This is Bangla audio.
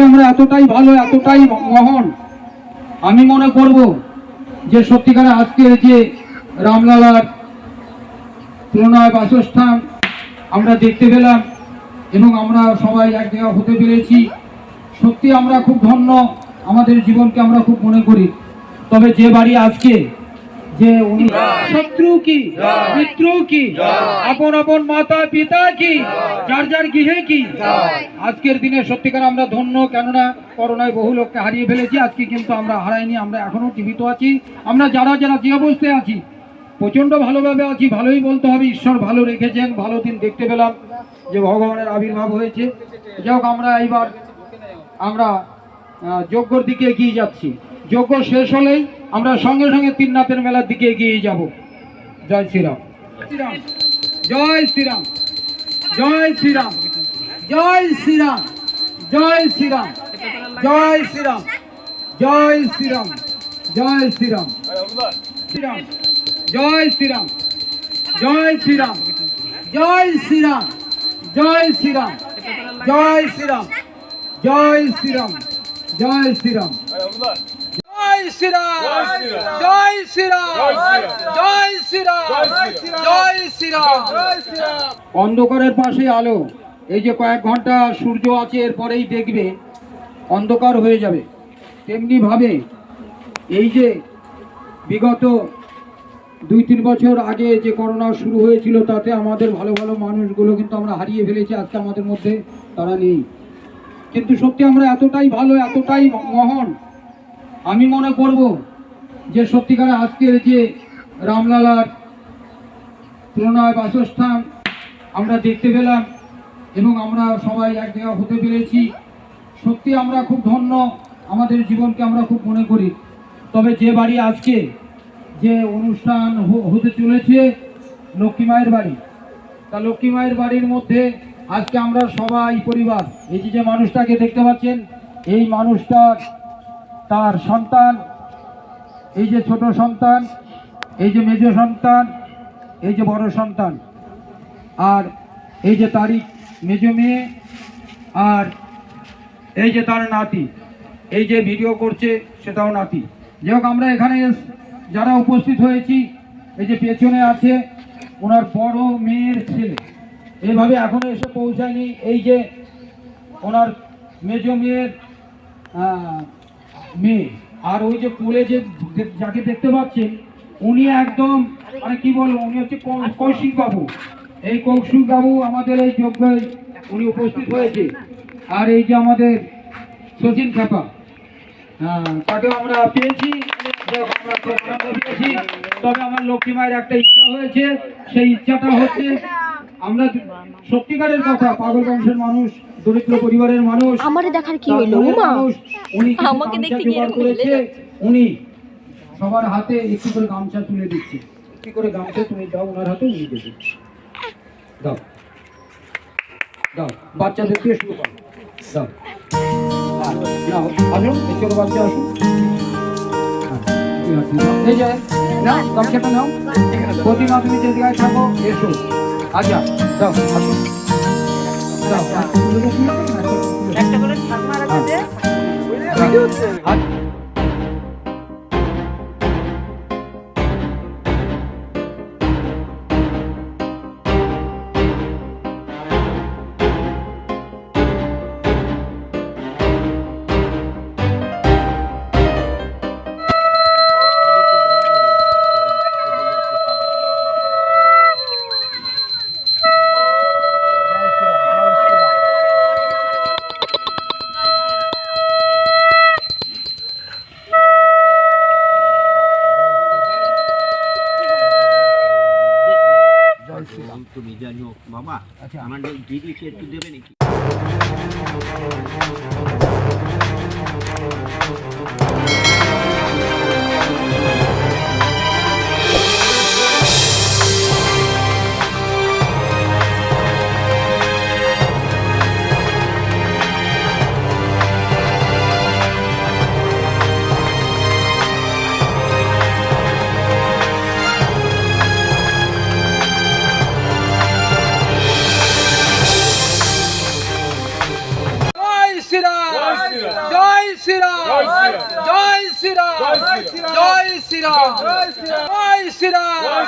সত্যি আমরা এতটাই ভালো, এতটাই মহন। আমি মনে করব যে সত্যিকারে আজকে যে রামলালার প্রণয় বাসস্থান আমরা দেখতে পেলাম এবং আমরা সবাই এক জায়গা হতে পেরেছি। সত্যি আমরা খুব ধন্য, আমাদের জীবনকে আমরা খুব মনে করি। তবে যে বাড়ি আজকে যে উনি শত্রু কি? মিত্র কি? আপন আপন মাতা পিতা কি? যার যার গৃহে কি? আজকের দিনে সত্যিকার আমরা ধন্য কেননা করোনায় বহু লোককে হারিয়ে ফেলেছি আজকে কিন্তু আমরা হারাইনি আমরা এখনও জীবিত আছি। আমরা যারা যারা যে অবস্থায় আছি প্রচণ্ড ভালোভাবে আছি ভালোই বলতে হবে ঈশ্বর ভালো রেখেছেন ভালো দিন দেখতে পেলাম যে ভগবানের আবির্ভাব হয়েছে। যাই আমরা এইবার আমরা যজ্ঞর দিকে এগিয়ে যাচ্ছি। যজ্ঞ শেষ হলেই আমরা সঙ্গে সঙ্গে তিননাথের মেলার দিকে এগিয়ে যাব জয় শ্রীরাম শ্রীরাম জয় শ্রীরাম জয় শ্রীরাম জয় শ্রীরাম জয় শ্রীরাম জয় শ্রীরাম জয় শ্রীরাম জয় শ্রীরাম শ্রীরাম জয় শ্রীরাম জয় শ্রীরাম জয় শ্রীরাম জয় শ্রীরাম জয় শ্রীরাম জয় শ্রীরাম জয় শ্রীরাম শ্রীরাম। জয় শ্রীরাম। জয় শ্রীরাম। জয় শ্রীরাম। অন্ধকারের পাশে আলো। এই যে কয়েক ঘণ্টা সূর্য আছে এরপরেই দেখবে অন্ধকার হয়ে যাবে। তেমনি ভাবে এই যে বিগত দুই তিন বছর আগে যে করোনা শুরু হয়েছিল তাতে আমাদের ভালো ভালো মানুষগুলো কিন্তু আমরা হারিয়ে ফেলেছি আজকে আমাদের মধ্যে তারা নেই। কিন্তু সত্যি আমরা এতটাই ভালো এতটাই মহন আমি মনে করব যে সত্যিকারে আজকের যে রামলালার প্রণয় বাসস্থান আমরা দেখতে পেলাম এবং আমরা সবাই এক জায়গা হতে পেরেছি। সত্যি আমরা খুব ধন্য, আমাদের জীবনকে আমরা খুব মনে করি। তবে যে বাড়ি আজকে, যে অনুষ্ঠান হতে চলেছে লক্ষ্মী মায়ের বাড়ি। তা লক্ষ্মী মায়ের বাড়ির মধ্যে আজকে আমরা সবাই পরিবার, এই যে যে মানুষটাকে দেখতে পাচ্ছেন, এই মানুষটার তার সন্তান, এই যে ছোট সন্তান, এই যে মেজ সন্তান, এই যে বড় সন্তান, আর এই যে তারিখ মেজ মেয়ে, আর এই যে তার নাতি, এই যে ভিডিও করছে সেটাও নাতি। যাই আমরা এখানে যারা উপস্থিত হয়েছি, এই যে পেছনে আছে ওনার বড় মেয়ের ছেলে। এইভাবে এখনও এসে পৌঁছায়নি। এই যে ওনার মেজ মেয়ের মেয়ে। আর ওই যে কোলে যে যাকে দেখতে পাচ্ছেন, উনি একদম মানে কি বলব, উনি হচ্ছে কৌশিক বাবু এই কৌশিক বাবু আমাদের এই যজ্ঞে উনি উপস্থিত হয়েছে। আর এই যে আমাদের সচিন খাপা তাকেও আমরা পেয়েছি। তবে আমার লক্ষ্মী মায়ের একটা ইচ্ছা হয়েছে। সেই ইচ্ছাটা হচ্ছে আমরা সত্যিকারের কথা পাগল বংশের মানুষ দরিদ্র পরিবারের মানুষ আমারে দেখার কি হইল মানুষ, উনি আমাকে দেখতে কি করেছে। উনি সবার হাতে একটু করে গামছা তুলে দিচ্ছে। একটু করে গামছা তুমি দাও ওনার হাতে উনি দেবে দাও। দাও বাচ্চাদের দিয়ে শুরু করো। দাও। নাও আসুন ছোট বাচ্চা আসুন। হ্যাঁ, এই যে নাও গামছাটা নাও। প্রতিমা তুমি যে জায়গায় থাকো এসো। আচ্ছা যাও আসো যাও। একটা করে ছাড় মারা আছে বাবা আচ্ছা। আমার দিদি একটু দেবে নাকি